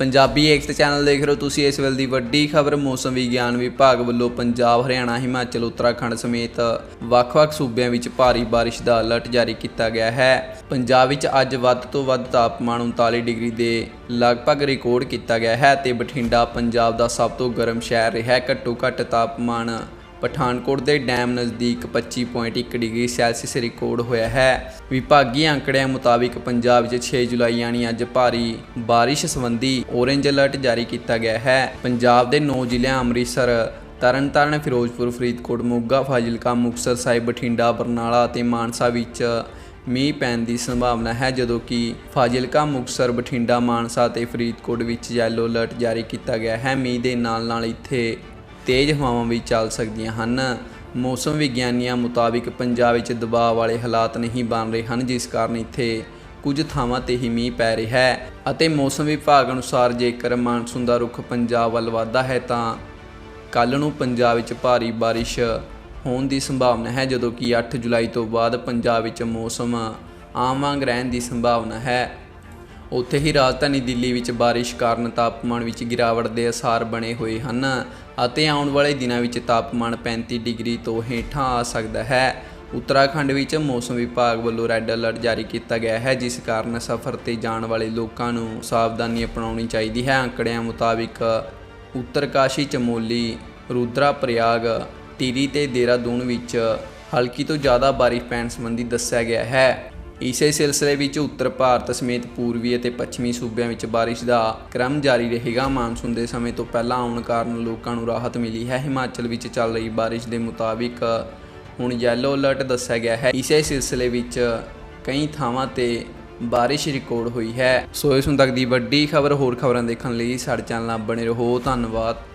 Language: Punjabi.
ਪੰਜਾਬੀ ਏਕਤ ਚੈਨਲ ਦੇਖ ਰਹੇ ਹੋ ਤੁਸੀਂ ਇਸ ਵੇਲੇ ਦੀ ਵੱਡੀ ਖਬਰ, ਮੌਸਮ ਵਿਗਿਆਨ ਵਿਭਾਗ ਵੱਲੋਂ ਪੰਜਾਬ, ਹਰਿਆਣਾ, ਹਿਮਾਚਲ, ਉੱਤਰਾਖੰਡ ਸਮੇਤ ਵੱਖ-ਵੱਖ ਸੂਬਿਆਂ ਵਿੱਚ ਭਾਰੀ ਬਾਰਿਸ਼ ਦਾ ਅਲਰਟ ਜਾਰੀ ਕੀਤਾ ਗਿਆ ਹੈ। ਪੰਜਾਬ ਵਿੱਚ ਅੱਜ ਵੱਧ ਤੋਂ ਵੱਧ ਤਾਪਮਾਨ 39 ਡਿਗਰੀ ਦੇ ਲਗਭਗ ਰਿਕਾਰਡ ਕੀਤਾ ਗਿਆ ਹੈ ਤੇ ਬਠਿੰਡਾ, ਪੰਜਾਬ ਦਾ ਸਭ ਤੋਂ ਗਰਮ ਸ਼ਹਿਰ ਰਿਹਾ ਘੱਟੋ ਘੱਟ ਤਾਪਮਾਨ ਪਠਾਨਕੋਟ ਦੇ ਡੈਮ ਨਜ਼ਦੀਕ 25.1 ਡਿਗਰੀ ਸੈਲਸੀਅਸ ਰਿਕਾਰਡ ਹੋਇਆ ਹੈ। ਵਿਭਾਗੀ ਅੰਕੜਿਆਂ ਮੁਤਾਬਿਕ ਪੰਜਾਬ ਵਿੱਚ 6 ਜੁਲਾਈ ਯਾਨੀ ਅੱਜ ਭਾਰੀ ਬਾਰਿਸ਼ ਸੰਬੰਧੀ ਔਰੇਂਜ ਅਲਰਟ ਜਾਰੀ ਕੀਤਾ ਗਿਆ ਹੈ। ਪੰਜਾਬ ਦੇ 9 ਜ਼ਿਲ੍ਹਿਆਂ ਅੰਮ੍ਰਿਤਸਰ, ਤਰਨਤਾਰਨ, ਫਿਰੋਜ਼ਪੁਰ, ਫਰੀਦਕੋਟ, ਮੋਗਾ, ਫਾਜ਼ਿਲਕਾ, ਮੁਕਤਸਰ ਸਾਹਿਬ, ਬਠਿੰਡਾ, ਬਰਨਾਲਾ ਅਤੇ ਮਾਨਸਾ ਵਿੱਚ ਮੀਂਹ ਪੈਣ ਦੀ ਸੰਭਾਵਨਾ ਹੈ, ਜਦੋਂ ਕਿ ਫਾਜ਼ਿਲਕਾ, ਮੁਕਤਸਰ, ਬਠਿੰਡਾ, ਮਾਨਸਾ ਅਤੇ ਫਰੀਦਕੋਟ ਵਿੱਚ ਯੈਲੋ ਅਲਰਟ ਜਾਰੀ ਕੀਤਾ ਗਿਆ ਹੈ। ਮੀਂਹ ਦੇ ਨਾਲ ਨਾਲ ਇੱਥੇ ਤੇਜ਼ ਹਵਾਵਾਂ ਵੀ ਚੱਲ ਸਕਦੀਆਂ ਹਨ। ਮੌਸਮ ਵਿਗਿਆਨੀਆਂ ਮੁਤਾਬਿਕ ਪੰਜਾਬ ਵਿੱਚ ਦਬਾਅ ਵਾਲੇ ਹਾਲਾਤ ਨਹੀਂ ਬਣ ਰਹੇ ਹਨ, ਜਿਸ ਕਾਰਨ ਇੱਥੇ ਕੁਝ ਥਾਵਾਂ ਤੇ ਹੀ ਮੀਂਹ ਪੈ ਰਿਹਾ ਹੈ ਅਤੇ ਮੌਸਮ ਵਿਭਾਗ ਅਨੁਸਾਰ ਜੇਕਰ ਮਾਨਸੂਨ ਦਾ ਰੁਖ ਪੰਜਾਬ ਵੱਲ ਵਧਦਾ ਹੈ, ਤਾਂ ਕੱਲ ਨੂੰ ਪੰਜਾਬ ਵਿੱਚ ਭਾਰੀ ਬਾਰਿਸ਼ ਹੋਣ ਦੀ ਸੰਭਾਵਨਾ ਹੈ, ਜਦੋਂ ਕਿ 8 ਜੁਲਾਈ ਤੋਂ ਬਾਅਦ ਪੰਜਾਬ ਵਿੱਚ ਮੌਸਮ ਆਮ ਵਾਂਗ ਰਹਿਣ ਦੀ ਸੰਭਾਵਨਾ ਹੈ। ਉੱਥੇ ਹੀ ਰਾਜਧਾਨੀ ਦਿੱਲੀ ਵਿੱਚ ਬਾਰਿਸ਼ ਕਾਰਨ ਤਾਪਮਾਨ ਵਿੱਚ ਗਿਰਾਵਟ ਦੇ ਅਸਾਰ ਬਣੇ ਹੋਏ ਹਨ ਅਤੇ ਆਉਣ ਵਾਲੇ ਦਿਨਾਂ ਵਿੱਚ ਤਾਪਮਾਨ 35 ਡਿਗਰੀ ਤੋਂ ਹੇਠਾਂ ਆ ਸਕਦਾ ਹੈ। ਉੱਤਰਾਖੰਡ ਵਿੱਚ ਮੌਸਮ ਵਿਭਾਗ ਵੱਲੋਂ ਰੈੱਡ ਅਲਰਟ ਜਾਰੀ ਕੀਤਾ ਗਿਆ ਹੈ, ਜਿਸ ਕਾਰਨ ਸਫ਼ਰ ਤੇ ਜਾਣ ਵਾਲੇ ਲੋਕਾਂ ਨੂੰ ਸਾਵਧਾਨੀ ਅਪਣਾਉਣੀ ਚਾਹੀਦੀ ਹੈ। ਅੰਕੜਿਆਂ ਮੁਤਾਬਿਕ ਉੱਤਰਕਾਸ਼ੀ ਚਮੋਲੀ ਰੁਦਰਾ ਪ੍ਰਯਾਗ ਟੀਰੀ ਤੇ ਦੇਹਰਾਦੂਨ ਵਿੱਚ ਹਲਕੀ ਤੋਂ ਜ਼ਿਆਦਾ ਬਾਰਿਸ਼ ਪੈਣ ਸੰਬੰਧੀ ਦੱਸਿਆ ਗਿਆ ਹੈ। ਇਸੇ ਸਿਲਸਿਲੇ ਵਿੱਚ ਉੱਤਰ ਭਾਰਤ ਸਮੇਤ ਪੂਰਬੀ ਅਤੇ ਪੱਛਮੀ ਸੂਬਿਆਂ ਵਿੱਚ ਬਾਰਿਸ਼ ਦਾ ਕ੍ਰਮ ਜਾਰੀ ਰਹੇਗਾ। ਮਾਨਸੂਨ ਦੇ ਸਮੇਂ ਤੋਂ ਪਹਿਲਾਂ ਆਉਣ ਕਾਰਨ ਲੋਕਾਂ ਨੂੰ ਰਾਹਤ ਮਿਲੀ ਹੈ। ਹਿਮਾਚਲ ਵਿੱਚ ਚੱਲ ਰਹੀ ਬਾਰਿਸ਼ ਦੇ ਮੁਤਾਬਿਕ ਹੁਣ ਯੈਲੋ ਅਲਰਟ ਦੱਸਿਆ ਗਿਆ ਹੈ। ਇਸੇ ਸਿਲਸਿਲੇ ਵਿੱਚ ਕਈ ਥਾਵਾਂ ਤੇ ਬਾਰਿਸ਼ ਰਿਕਾਰਡ ਹੋਈ ਹੈ। ਸੋ ਇਸ ਹੁਣ ਤੱਕ ਦੀ ਵੱਡੀ ਖਬਰ, ਹੋਰ ਖਬਰਾਂ ਦੇਖਣ ਲਈ ਸਾਡੇ ਚੈਨਲ ਨਾਲ ਬਣੇ ਰਹੋ। ਧੰਨਵਾਦ।